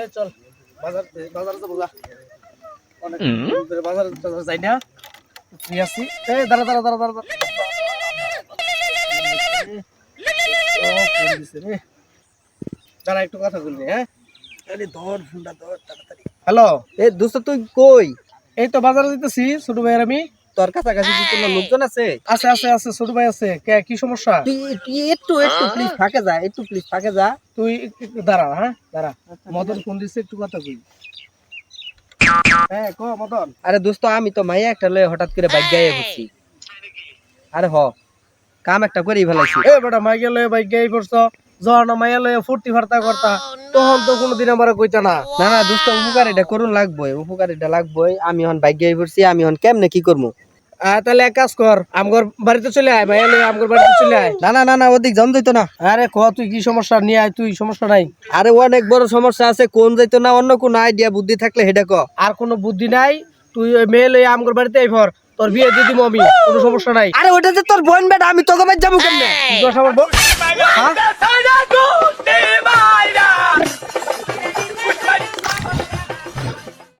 এই চল বাজার বাজারে যাব যা। অনেক দিন ধরে যাই না। ফ্রি আছি। এই দাঁড়া দাঁড়া দাঁড়া দাঁড়া। দাঁড়া। ও, ফোন দিছে রে। দাঁড়া একটু কথা বলবি হ্যাঁ? ধর ফোনটা ধর তাড়াতাড়ি। হ্যালো? এ দোস্ত তুই কই? এই তো বাজারে দিতেছি ছোট ভাইয়ের আমি। তোর কাছাকাছি কি কোনো লোকজন আছে? আছে আছে আছে ছোট ভাই আছে। কে কি সমস্যা? তুই তুই একটু একটু প্লিজ ফাঁকে যা একটু প্লিজ ফাঁকে যা। তুই দাঁড়া হ্যাঁ? দাঁড়া। মদন ফোন দিচ্ছে একটু কথা কই। হ্যাঁ ক মদন? আরে দোস্ত আমি তো মাইয়া একটা লয়ে হঠাৎ করে বাইক গায়ে বসছি আরে হ কাম একটা করেই ফেলাইছি। এ বেটা মাইকে লয়ে বাইক গাই পড়ছ। যখন মাইয়া লয়ে ফুর্তি ফার্তা করতা। তখন তো কোনোদিন আমার কইতা না। না না দোস্ত উপকার এটা করুন লাগবই উপকার এটা লাগবই। আমি হন বাইক গায়ে পড়ছি আমি হন কেমনে কি করব তাহলে এক কাজ কর আমগর বাড়িতে চলে আয় মাইয়া লয়ে আমগর বাড়িতে চলে আয়। না না না না ওদিক জন যাইতো না। আরে ক তুই কি সমস্যা? নিয়ে আয় তুই সমস্যা নাই। আরে অনেক বড় সমস্যা আছে কোন যাইতো না অন্য কোন আইডিয়া বুদ্ধি থাকলে সেটা ক। আর কোনো বুদ্ধি নাই তুই ওই মেয়ে লয়ে আমগর বাড়িতে আই ভর তোর বিয়ে দিয়ে দিব আমি কোনো সমস্যা নাই। আরে ওটা যে তোর বোন বেটা আমি তোকে বাইর যাব কেমনে? আমার হ্যাঁ?